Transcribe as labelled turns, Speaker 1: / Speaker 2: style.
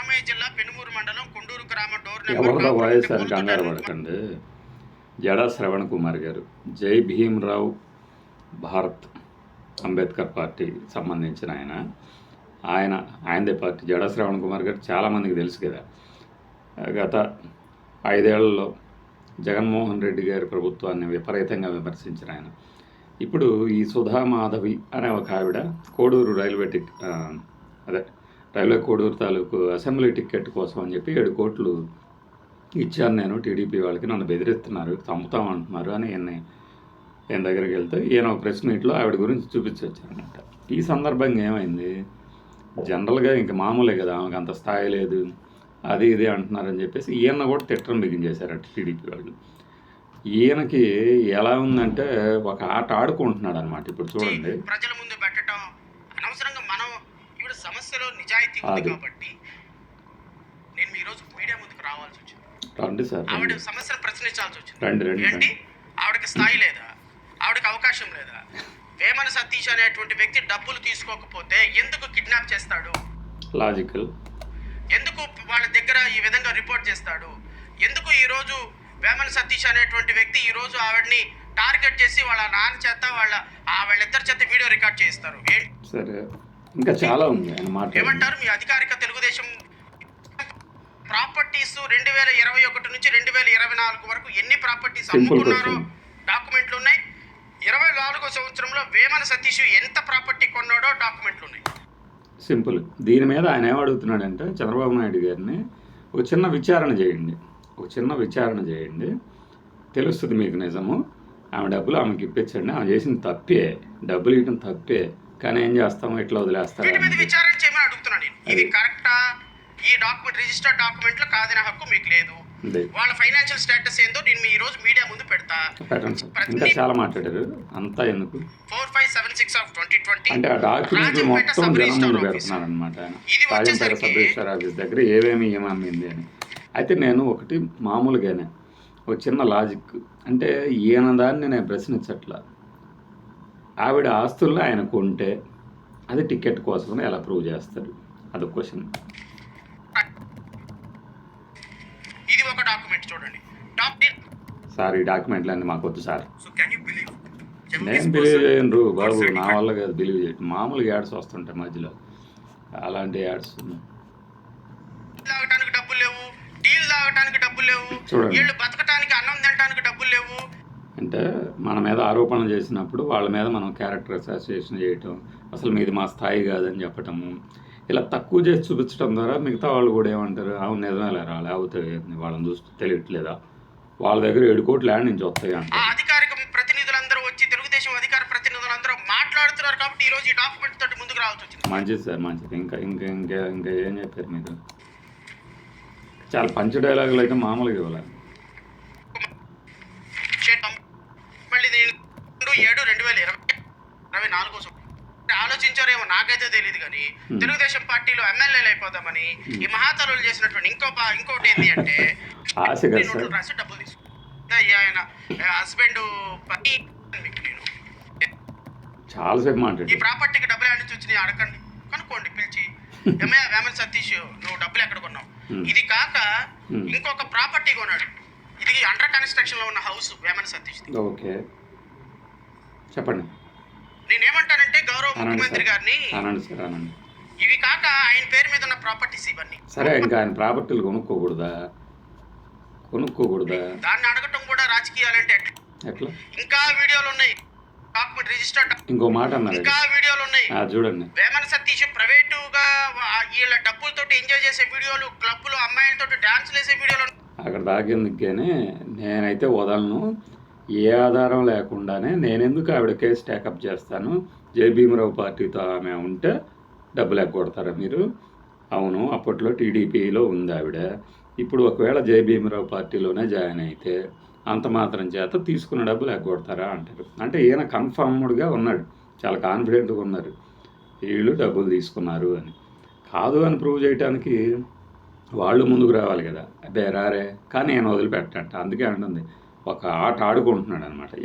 Speaker 1: అన్నమయ్య జిల్లా పెనుమూరు మండలం కొండూరు గ్రామ డోర్
Speaker 2: ఎవరిదో వైఎస్ఆర్ కంగారు పడకండి. జడా శ్రవణ్ కుమార్ గారు. జై భీమ్రావ్ భారత్ అంబేద్కర్ పార్టీ సంబంధించిన ఆయన. ఆయన ఆయనదే పార్టీ. జడా శ్రవణ్ కుమార్ గారు చాలామందికి తెలుసు కదా. గత ఐదేళ్ళలో జగన్మోహన్ రెడ్డి గారి ప్రభుత్వాన్ని విపరీతంగా విమర్శించిన ఆయన. ఇప్పుడు ఈ సుధా మాధవి అనే ఒక ఆవిడ కోడూరు రైల్వే టిక్ అదే రైల్వే కోడూరు తాలూకు అసెంబ్లీ టికెట్ కోసం అని చెప్పి ఏడు కోట్లు ఇచ్చాను నేను టీడీపీ వాళ్ళకి. నన్ను బెదిరిస్తున్నారు. చంపుతామంటున్నారు అని ఈయన్ని ఈయన దగ్గరికి వెళ్తే ఈయన ఒక ప్రెస్ మీట్లో ఆవిడ గురించి చూపించి వచ్చారనమాట ఈ సందర్భంగా ఏమైంది? జనరల్గా ఇంక మామూలే కదా ఆమెకు అంత స్థాయి లేదు అది ఇది అంటున్నారని చెప్పేసి ఈయన కూడా తిట్టడం బిగించేశారట టీడీపీ వాళ్ళు. ఈయనకి ఎలా ఉందంటే ఒక ఆట ఆడుకుంటున్నాడు అనమాట ఇప్పుడు చూడండి.
Speaker 1: ప్రజల ముందు పెట్టడం అనవసరంగా మనం ఇప్పుడు సమస్యలో నిజాయితీ ఉంది. కాబట్టి నేను ఈ రోజు మీడియా ముందుకు రావాల్సి వచ్చింది.
Speaker 2: రండి సార్
Speaker 1: ఆవిడ సమస్యను ప్రశ్నించాల్సి వచ్చింది.
Speaker 2: రండి రండి
Speaker 1: ఏంటి? ఆవిడకి స్థాయి లేదా? ఆవిడకి అవకాశం లేదా? వేమన సతీష్ అనేటువంటి వ్యక్తి డబ్బులు తీసుకోకపోతే ఎందుకు కిడ్నాప్ చేస్తాడు?
Speaker 2: లాజికల్.
Speaker 1: ఎందుకు వాళ్ళ దగ్గర ఈ విధంగా రిపోర్ట్ చేస్తాడు? ఎందుకు ఈ రోజు వేమన సతీష్ అనేటువంటి వ్యక్తి ఈ రోజు ఆవిడని టార్గెట్ చేసి వాళ్ళ నాన్న చేత వాళ్ళ వాళ్ళిద్దరి చేత వీడియో రికార్డ్ చేస్తారు
Speaker 2: సరే. ఇంకా చాలా ఉంది ఆయన మాట.
Speaker 1: ఏమంటారు మీ అధికారిక తెలుగుదేశం ప్రాపర్టీస్ రెండు వేల ఇరవై ఒకటి నుంచి రెండు వేల ఇరవై నాలుగు వరకు ఎన్ని ప్రాపర్టీస్ అమ్ముకున్నారో. డాక్యుమెంట్లు ఉన్నాయి. ఇరవై నాలుగో సంవత్సరంలో వేమన సతీష్ ఎంత ప్రాపర్టీ కొన్నాడో డాక్యుమెంట్లు ఉన్నాయి.
Speaker 2: సింపుల్ దీని మీద ఆయన ఏమడుగుతున్నాడంటే చంద్రబాబు నాయుడు గారిని ఒక చిన్న విచారణ చేయండి. ఒక చిన్న విచారణ చేయండి. తెలుస్తుంది మీకు నిజము. ఆమె డబ్బులు ఆమెకి ఇప్పించండి. ఆమె చేసిన తప్పే. డబ్బులు ఇవ్వడం తప్పే. కానీ ఏం చేస్తాము ఇట్లా వదిలేస్తారా.
Speaker 1: విచారణ చేయమని అడుగుతున్నాను నేను. ఇది. కరెక్టా? ఈ డాక్యుమెంట్ రిజిస్టర్డ్ డాక్యుమెంట్లు కాదనే హక్కు మీకు లేదు. వాళ్ళ ఫైనాన్షియల్ స్టేటస్ ఏందో నేను ఈ రోజు మీడియా ముందు పెడతా.
Speaker 2: ఇంకా చాలా మాట్లాడారు. అంతా ఎందుకు?
Speaker 1: Four five seven six of twenty twenty
Speaker 2: అంటే ఆ డాక్యుమెంట్లు మొత్తం జనం ముందు పెడుతున్నారు అనమాట
Speaker 1: ఇది
Speaker 2: రాజంపేట
Speaker 1: వచ్చేసరికి-
Speaker 2: సబ్ రిజిస్టర్ ఆఫీస్ దగ్గర ఏమేమి ఏమమ్మింది అని. అయితే నేను ఒకటి మామూలుగానే ఒక చిన్న లాజిక్ అంటే ఈయన దాన్ని నేను ప్రశ్నించట్లా. ఆవిడ ఆస్తుల్లో ఆయన కొంటే అది టికెట్ కోసం ఎలా ప్రూవ్ చేస్తారు? అదొక క్వశ్చన్.
Speaker 1: ఇది ఒక డాక్యుమెంట్ చూడండి. డాక్యుమెంట్
Speaker 2: సార్ ఈ డాక్యుమెంట్లు అన్నీ మాకు వద్దు సార్ నేను బిలీవ్ చేయను బాబు నా వల్ల కాదు బిలీవ్ చేయటం మామూలుగా యాడ్స్ వస్తుంటాయి మధ్యలో. అలాంటి యాడ్స్.
Speaker 1: తాగడానికి డబ్బులు లేవు. టీలు తాగడానికి డబ్బులు లేవు. వీళ్ళు బతకడానికి అన్నం తినడానికి డబ్బులు లేవు.
Speaker 2: అంటే మన మీద ఆరోపణలు చేసినప్పుడు వాళ్ళ మీద మనం క్యారెక్టర్ అసోసియేషన్ చేయటం అసలు మీది మా స్థాయి కాదని చెప్పటము ఇలా తక్కువ చేసి చూపించడం ద్వారా మిగతా వాళ్ళు కూడా ఏమంటారు అవును నిజమే లేరా లేకపోతే వాళ్ళని చూస్తూ తెలియట్లేదా? వాళ్ళ దగ్గర ఏడు కోట్లు ల్యాండ్ నుంచి వస్తాయి
Speaker 1: ఆ
Speaker 2: అంటారు
Speaker 1: అధికారిక ప్రతినిధులందరూ వచ్చి తెలుగుదేశం అధికార ప్రతినిధులందరూ మాట్లాడుతున్నారు కాబట్టి ఈ రోజు ఈ డాక్యుమెంట్ తోటి ముందుకు రావాల్సి వచ్చింది.
Speaker 2: మంచిది సార్ మంచిది. ఇంకా ఇంకా ఇంకా ఇంకా ఏం చెప్పారు మీరు? చాలా పంచ డైలాగులు అయితే మామూలుగా ఇవ్వాలి
Speaker 1: చేద్దాం. మళ్ళీ ఇది రెండు ఏడు రెండు వేల ఇరవై ఇరవై నాలుగో సంవత్సరం. ఆలోచించారేమో నాకైతే తెలియదు కానీ. తెలుగుదేశం పార్టీలో ఎమ్మెల్యేలు అయిపోదామని ఈ మహాతరులు చేసినటువంటి ఇంకో ఇంకోటి ఏంటి అంటే రాసి డబ్బులు తీసుకు. ఆయన హస్బెండ్ పని మీకు నేను.
Speaker 2: చాలాసేపు
Speaker 1: ఈ ప్రాపర్టీకి డబ్బులు ఎక్కడి నుంచి వచ్చినాయి అడగండి. కనుక్కోండి పిలిచి. ఎమ్మె వేమన్ సతీష్ నువ్వు డబ్బులు ఎక్కడ కొన్నావు. ఇది కాక. ఇంకొక ప్రాపర్టీ కొన్నాడు. ఇది అండర్ కన్స్ట్రక్షన్లో ఉన్న హౌస్ వేమన్ సతీష్
Speaker 2: ఓకే. చెప్పండి.
Speaker 1: నేనేమంటానంటే గౌరవ ముఖ్యమంత్రి గారిని
Speaker 2: అనండి సార్ అనండి
Speaker 1: ఇవి కాక ఆయన పేరు మీద ఉన్న ప్రాపర్టీస్ ఇవన్నీ.
Speaker 2: సరే ఇంకా ఆయన ప్రాపర్టీలు కొనుక్కోకూడదా? కొనుక్కోకూడదా?
Speaker 1: దాన్ని అడగటం కూడా రాజకీయాలంటే ఎట్లా?
Speaker 2: ఎట్లా?
Speaker 1: ఇంకా వీడియోలు ఉన్నాయి. డాక్యుమెంట్ రిజిస్టర్డ్
Speaker 2: ఇంకో మాట అన్నారు
Speaker 1: ఇంకా వీడియోలు ఉన్నాయి.
Speaker 2: చూడండి.
Speaker 1: వేమన సతీష్ ప్రైవేటుగా వీళ్ళ డబ్బులతోటి ఎంజాయ్ చేసే వీడియోలు క్లబ్లో అమ్మాయిలతో డాన్స్ వేసే వీడియోలు.
Speaker 2: అక్కడ దాకేందుకుగానే నేనైతే వదలను. ఏ ఆధారం లేకుండానే నేనెందుకు ఆవిడ కేసు టేకప్ చేస్తాను? జై భీమరావు పార్టీతో ఆమె ఉంటే డబ్బులు ఎగ్గొడతారా మీరు? అవును అప్పట్లో టీడీపీలో ఉంది ఆవిడ. ఇప్పుడు ఒకవేళ జై భీమరావు పార్టీలోనే జాయిన్ అయితే అంత మాత్రం చేత తీసుకున్న డబ్బులు ఎగ్గొడతారా అంటారు. అంటే ఈయన కన్ఫర్మ్డ్గా ఉన్నాడు. చాలా కాన్ఫిడెంట్గా ఉన్నారు. వీళ్ళు డబ్బులు తీసుకున్నారు అని. కాదు అని ప్రూవ్ చేయడానికి వాళ్ళు ముందుకు రావాలి కదా. అబ్బే రారే. కానీ నేను వదిలిపెట్టంట. అందుకే అంటుంది. ఒక ఆట ఆడుకుంటున్నాడు అనమాట